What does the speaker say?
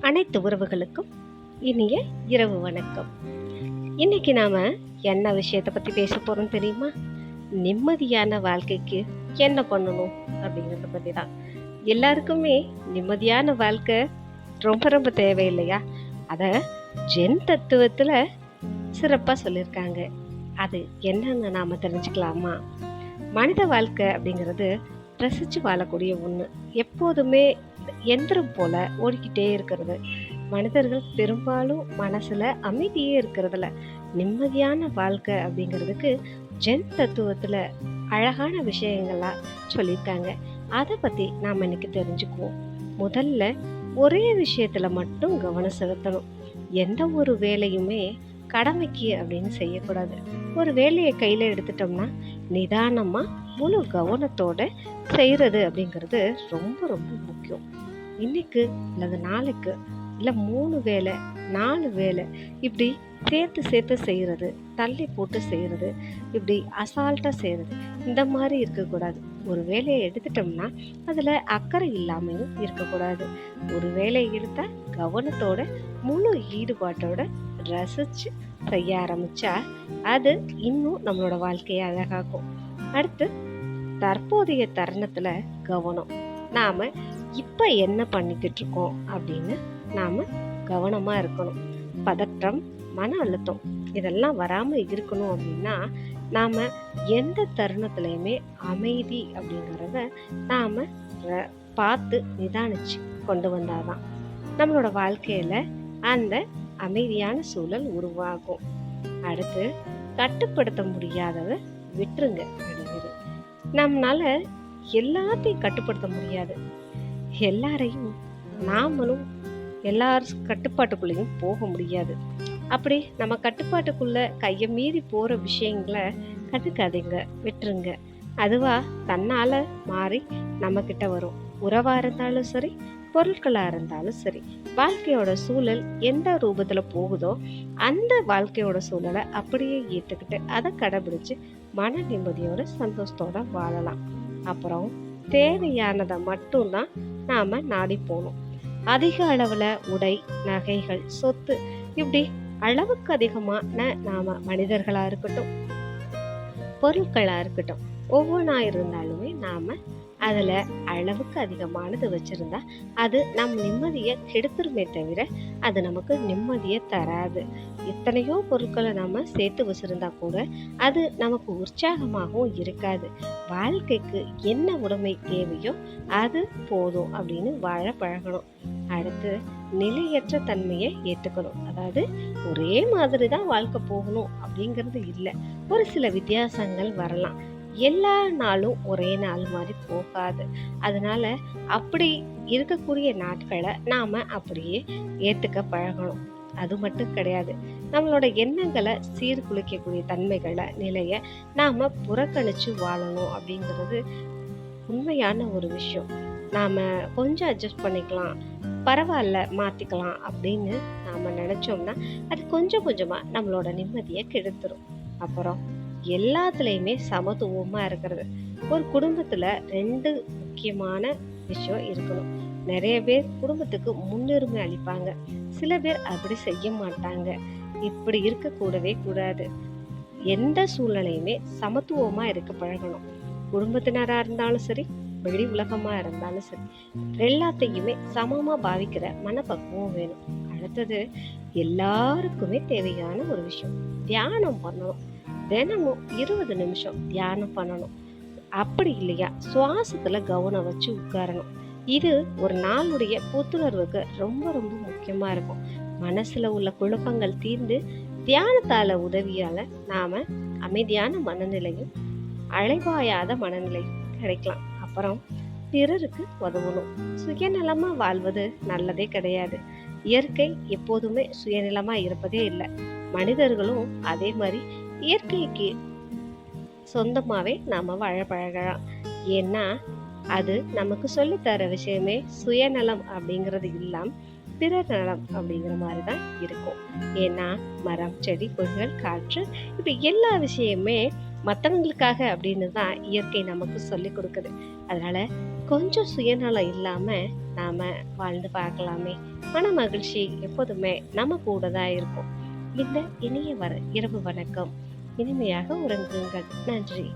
அனைத்து உறவுகளுக்கும் இனிய இரவு வணக்கம். இன்னைக்கு நாம என்ன விஷயத்தை பத்தி பேச போறோம் தெரியுமா? நிம்மதியான வாழ்க்கைக்கு என்ன பண்ணணும் அப்படிங்கறத பத்தி தான். எல்லாருக்குமே நிம்மதியான வாழ்க்கை ரொம்ப ரொம்ப தேவை இல்லையா அத ஜென் தத்துவத்துல சிறப்பா சொல்லியிருக்காங்க. அது என்னன்னு நாம தெரிஞ்சுக்கலாமா? மனித வாழ்க்கை அப்படிங்கிறது ரசிச்சு வாழக்கூடிய ஒண்ணு. எப்போதுமே எந்திரம் போல ஓடிக்கிட்டே இருக்கிறது. மனிதர்கள் பெரும்பாலும் மனசுல அமைதியே இருக்கிறதுல நிம்மதியான வாழ்க்கை அப்படிங்கிறதுக்கு ஜென் தத்துவத்துல அழகான விஷயங்கள்லாம் சொல்லியிருக்காங்க. அதை பத்தி நாம் இன்னைக்கு தெரிஞ்சுக்குவோம். முதல்ல ஒரே விஷயத்துல மட்டும் கவனம் செலுத்தணும். எந்த ஒரு வேலையுமே கடமைக்கு அப்படின்னு செய்யக்கூடாது. ஒரு வேலையை கையில எடுத்துட்டோம்னா நிதானமாக முழு கவனத்தோடு செய்கிறது அப்படிங்கிறது ரொம்ப ரொம்ப முக்கியம். இன்னைக்கு அல்லது நாளைக்கு இல்லை மூணு வேலை நாலு வேலை இப்படி சேர்த்து சேர்த்து செய்கிறது தள்ளி போட்டு செய்கிறது இப்படி அசால்ட்டாக செய்கிறது இந்த மாதிரி இருக்கக்கூடாது. ஒரு வேலையை எடுத்துட்டோம்னா அதில் அக்கறை இல்லாமையும் இருக்கக்கூடாது. ஒரு வேலையை எடுத்தால் கவனத்தோட முழு ஈடுபாட்டோட ரசித்து செய்ய ஆரம்பித்தா அது இன்னும் நம்மளோட வாழ்க்கையை அழகாக்கும். அடுத்து தற்போதைய தருணத்தில் கவனம். நாம் இப்போ என்ன பண்ணிக்கிட்டு இருக்கோம் அப்படின்னு நாம் கவனமாக இருக்கணும். பதற்றம் மன அழுத்தம் இதெல்லாம் வராமல் இருக்கணும் அப்படின்னா நாம் எந்த தருணத்துலையுமே அமைதி அப்படிங்கிறத நாம் பார்த்து நிதானிச்சு கொண்டு வந்தாதான் நம்மளோட வாழ்க்கையில் அந்த அமைதியான சூழல் உருவாகும். அடுத்து கட்டுப்படுத்த முடியாததை விட்டுருங்க அப்படிங்கிறது. நம்மளால எல்லாத்தையும் கட்டுப்படுத்த முடியாது. எல்லாரையும் நாமளும் எல்லார் கட்டுப்பாட்டுக்குள்ளேயும் போக முடியாது. அப்படி நம்ம கட்டுப்பாட்டுக்குள்ள கையை மீறி போகிற விஷயங்களை கட்டுக்காதீங்க விட்டுருங்க. அதுவா தன்னால் மாறி நம்மக்கிட்ட வரும். உறவாக இருந்தாலும் சரி பொருட்களாக இருந்தாலும் சரி வாழ்க்கையோட சூழல் எந்த ரூபத்தில் போகுதோ அந்த வாழ்க்கையோட சூழலை அப்படியே ஏற்றுக்கிட்டு அதை கடைபிடிச்சு மன நிம்மதியோட சந்தோஷத்தோட வாழலாம். அப்புறம் தேவையானதை மட்டும்தான் நாம் நாடி போகணும். அதிக அளவில் உடை நகைகள் சொத்து இப்படி அளவுக்கு அதிகமான நாம் மனிதர்களாக இருக்கட்டும் பொருட்களாக இருக்கட்டும் ஒவ்வொன்றா இருந்தாலுமே நாம் அதில் அளவுக்கு அதிகமானது வச்சுருந்தா அது நம் நிம்மதியை கெடுத்துருமே தவிர அது நமக்கு நிம்மதியை தராது. எத்தனையோ பொருட்களை நம்ம சேர்த்து வச்சிருந்தா கூட அது நமக்கு உற்சாகமாகவும் இருக்காது. வாழ்க்கைக்கு என்ன உடைமை தேவையோ அது போதும் அப்படின்னு வாழ பழகணும். அடுத்து நிலையற்ற தன்மையை ஏற்றுக்கணும் அதாவது ஒரே மாதிரி தான் வாழ்க்கை போகணும் அப்படிங்கிறது இல்லை. ஒரு சில வித்தியாசங்கள் வரலாம். எல்லா நாளும் ஒரே நாள் மாதிரி போகாது. அதனால அப்படி இருக்கக்கூடிய நாட்களை நாம அப்படியே ஏற்றுக்க பழகணும். அது மட்டும் கிடையாது. நம்மளோட எண்ணங்களை சீர்குலைக்கக்கூடிய தன்மைகளை நிலைய நாம புறக்கணிச்சு வாழணும் அப்படிங்கிறது உண்மையான ஒரு விஷயம். நாம கொஞ்சம் அட்ஜஸ்ட் பண்ணிக்கலாம் பரவாயில்ல மாத்திக்கலாம் அப்படின்னு நாம நினைச்சோம்னா அது கொஞ்சம் கொஞ்சமா நம்மளோட நிம்மதியை கெடுத்துரும். அப்புறம் எல்லாத்துலேயுமே சமத்துவமாக இருக்கிறது. ஒரு குடும்பத்தில் ரெண்டு முக்கியமான விஷயம் இருக்கணும். நிறைய பேர் குடும்பத்துக்கு முன்னுரிமை அளிப்பாங்க. சில பேர் அப்படி செய்ய மாட்டாங்க. இப்படி இருக்க கூடவே கூடாது. எந்த சூழ்நிலையுமே சமத்துவமாக இருக்க பழகணும். குடும்பத்தினராக இருந்தாலும் சரி வெளி உலகமாக இருந்தாலும் சரி எல்லாத்தையுமே சமமாக பாவிக்கிற மனப்பக்குவம் வேணும். அடுத்தது எல்லாருக்குமே தேவையான ஒரு விஷயம் தியானம் பண்ணணும். தினமும் இருபது நிமிஷம் தியானம் பண்ணணும். அப்படி இல்லையா? சுவாசத்தில் கவனம் வச்சு உட்காரணும். இது ஒரு நாளுடைய புத்துணர்வுக்கு ரொம்ப ரொம்ப முக்கியமாக இருக்கும். மனசில் உள்ள குழப்பங்கள் தீர்ந்து தியானத்தால் உதவியால் நாம் அமைதியான மனநிலையும் அழைவாயாத மனநிலையும் கிடைக்கலாம். அப்புறம் பிறருக்கு உதவணும். சுயநலமாக வாழ்வது நல்லதே கிடையாது. இயற்கை எப்போதுமே சுயநலமாக இருப்பதே இல்லை. மனிதர்களும் அதே மாதிரி இயற்கைக்கு சொந்தமாகவே நாம் வாழ பழகலாம். ஏன்னா அது நமக்கு சொல்லித்தர விஷயமே சுயநலம் அப்படிங்கிறது இல்லாம பிறர் நலம் அப்படிங்கிற மாதிரி தான் இருக்கும். ஏன்னா மரம் செடி கொடிகள் காற்று இப்படி எல்லா விஷயமே மற்றவங்களுக்காக அப்படின்னு தான் இயற்கை நமக்கு சொல்லி கொடுக்குது. அதனால கொஞ்சம் சுயநலம் இல்லாமல் நாம் வாழ்ந்து பார்க்கலாமே. மன மகிழ்ச்சி எப்போதுமே நம்ம கூட தான் இருக்கும். இந்த இனிய வர இரவு வணக்கம். இனிமையாக உறங்குங்கள். நன்றி.